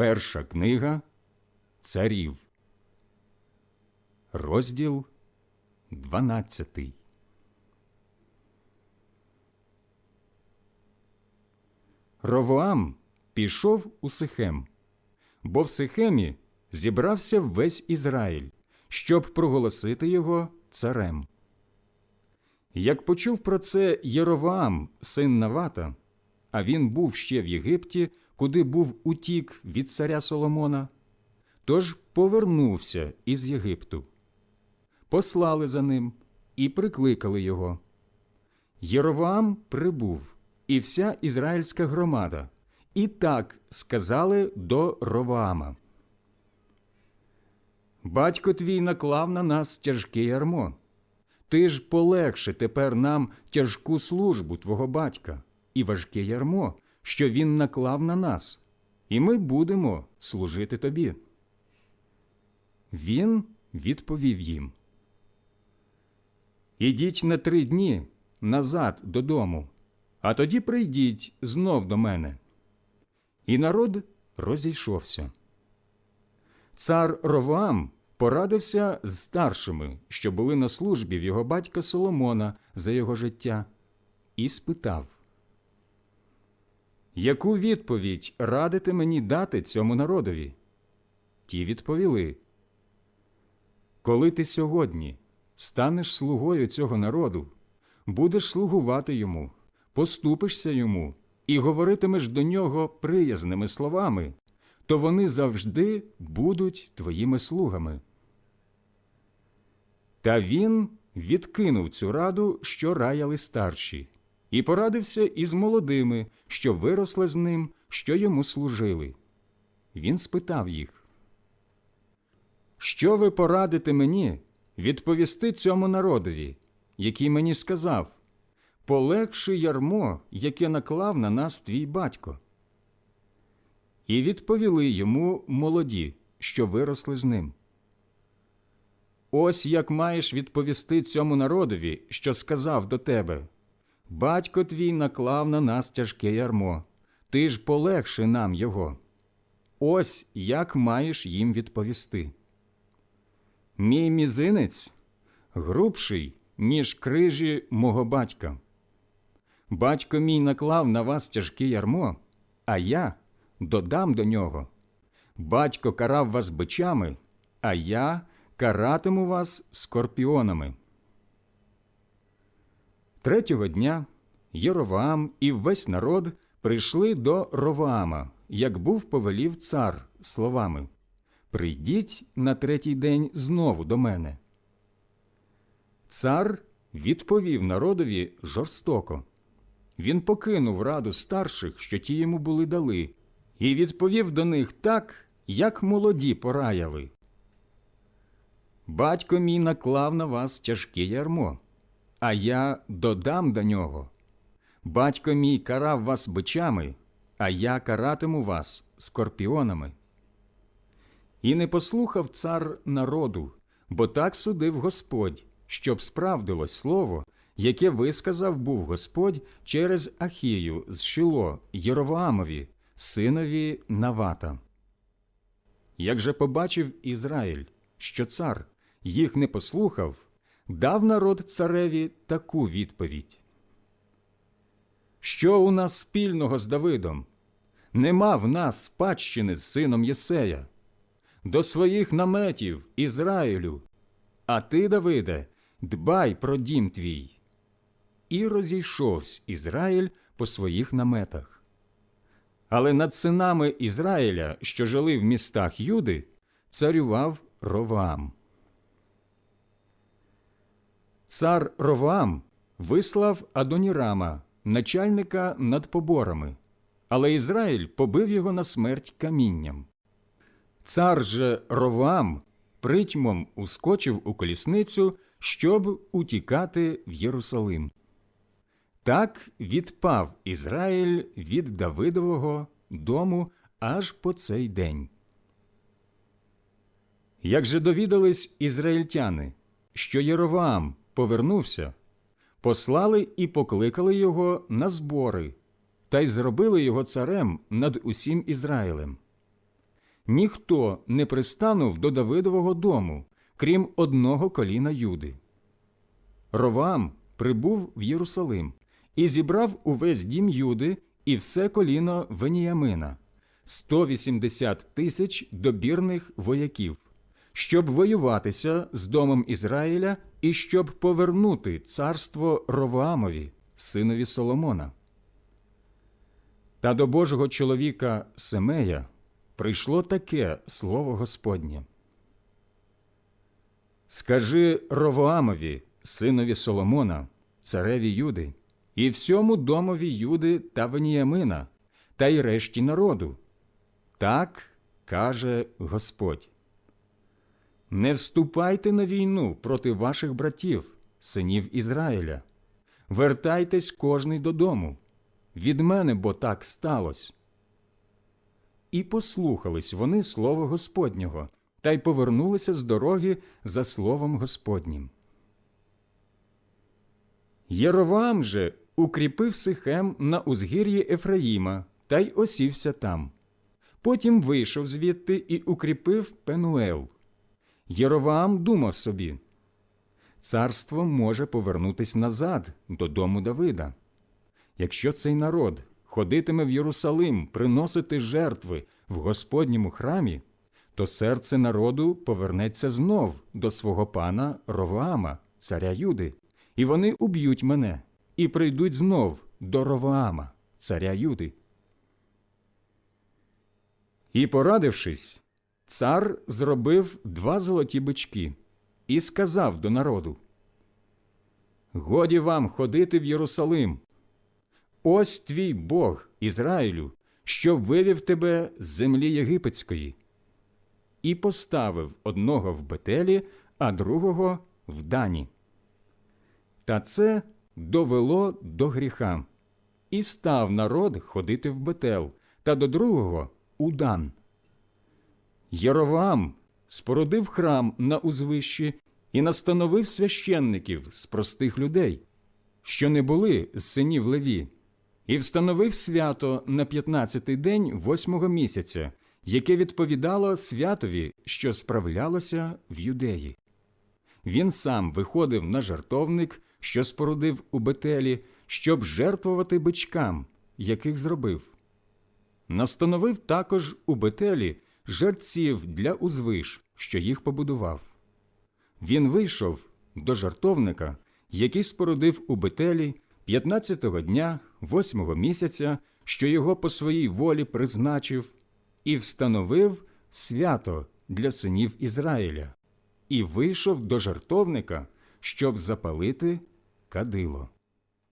Перша книга Царів, розділ 12. Ровоам пішов у Сихем, бо в Сихемі зібрався весь Ізраїль, щоб проголосити його царем. Як почув про це Єровоам, син Навата, а він був ще в Єгипті, куди був утік від царя Соломона, тож повернувся із Єгипту. Послали за ним і прикликали його. Єровоам прибув, і вся ізраїльська громада, і так сказали до Ровоама. Батько твій наклав на нас тяжке ярмо. Ти ж полегши тепер нам тяжку службу твого батька і важке ярмо, що він наклав на нас, і ми будемо служити тобі. Він відповів їм. Ідіть на три дні назад додому, а тоді прийдіть знов до мене. І народ розійшовся. Цар Ровоам порадився з старшими, що були на службі в його батька Соломона за його життя, і спитав, Яку відповідь радите мені дати цьому народові? Ті відповіли, Коли ти сьогодні станеш слугою цього народу, будеш слугувати йому, поступишся йому і говоритимеш до нього приязними словами, то вони завжди будуть твоїми слугами. Та він відкинув цю раду, що раяли старші, і порадився із молодими, що виросли з ним, що йому служили. Він спитав їх, Що ви порадите мені відповісти цьому народові, який мені сказав Полегши ярмо, яке наклав на нас твій батько. І відповіли йому молоді, що виросли з ним. Ось як маєш відповісти цьому народові, що сказав до тебе Батько твій наклав на нас тяжке ярмо, ти ж полегши нам його. Ось як маєш їм відповісти. Мій мізинець грубший, ніж крижі мого батька. Батько мій наклав на вас тяжке ярмо, а я додам до нього. Батько карав вас бичами, а я каратиму вас скорпіонами. Третього дня Єроваам і весь народ прийшли до Роваама, як був повелів цар словами Прийдіть на третій день знову до мене. Цар відповів народові жорстоко. Він покинув раду старших, що ті йому були дали, і відповів до них так, як молоді пораяли. Батько мій наклав на вас тяжке ярмо, а я додам до нього. Батько мій карав вас бичами, а я каратиму вас скорпіонами. І не послухав цар народу, бо так судив Господь, щоб справдилось слово, яке висказав був Господь через Ахію з Шило Єровоамові, синові Навата. Як же побачив Ізраїль, що цар їх не послухав, дав народ цареві таку відповідь. Що у нас спільного з Давидом? Нема в нас спадщини з сином Єсея. До своїх наметів Ізраїлю. А ти, Давиде, дбай про дім твій. І розійшовся Ізраїль по своїх наметах. Але над синами Ізраїля, що жили в містах Юди, царював Ровам. Цар Ровам вислав Адонірама, начальника над поборами, але Ізраїль побив його на смерть камінням. Цар же Ровам притьмом ускочив у колісницю, щоб утікати в Єрусалим. Так відпав Ізраїль від Давидового дому аж по цей день. Як же довідались ізраїльтяни, що Єроваам повернувся, послали і покликали його на збори та й зробили його царем над усім Ізраїлем. ніхто не пристанув до Давидового дому, крім одного коліна Юди. Ровам прибув в Єрусалим і зібрав увесь дім Юди і все коліно Веніямина, 180 тисяч добірних вояків, щоб воюватися з домом Ізраїля і щоб повернути царство Роваамові, синові Соломона. Та до Божого чоловіка Семея прийшло таке слово Господнє. Скажи Ровоамові, синові Соломона, цареві Юди, і всьому домові Юди та Веніямина, та й решті народу. Так каже Господь. Не вступайте на війну проти ваших братів, синів Ізраїля. Вертайтесь кожний додому. Від мене бо так сталося. І послухались вони слова Господнього, та й повернулися з дороги за словом Господнім. Єровам же укріпив Сихем на узгір'ї Ефраїма та й осівся там. Потім вийшов звідти і укріпив Пенуел. Єроваам думав собі царство може повернутись назад додому Давида. Якщо цей народ ходитиме в Єрусалим приносити жертви в Господньому храмі, то серце народу повернеться знов до свого пана Роваама, царя Юди, і вони уб'ють мене і прийдуть знов до Роваама, царя Юди. І, порадившись, цар зробив два золоті бички і сказав до народу Годі вам ходити в Єрусалим. Ось твій Бог, Ізраїлю, що вивів тебе з землі єгипетської. І поставив одного в Бетелі, а другого в Дані. Та це довело до гріха, і став народ ходити в Бетел, та до другого у Дан. Єровам спорудив храм на узвищі і настановив священників з простих людей, що не були з синів Леві, і встановив свято на п'ятнадцятий день восьмого місяця, яке відповідало святові, що справлялося в юдеї. Він сам виходив на жертовник, що спорудив у Бетелі, щоб жертвувати бичкам, яких зробив. Настановив також у Бетелі жерців для узвиш, що їх побудував. Він вийшов до жартовника, який спорудив у Бетелі 15-го дня, 8-го місяця, що його по своїй волі призначив, і встановив свято для синів Ізраїля, і вийшов до жартовника, щоб запалити кадило.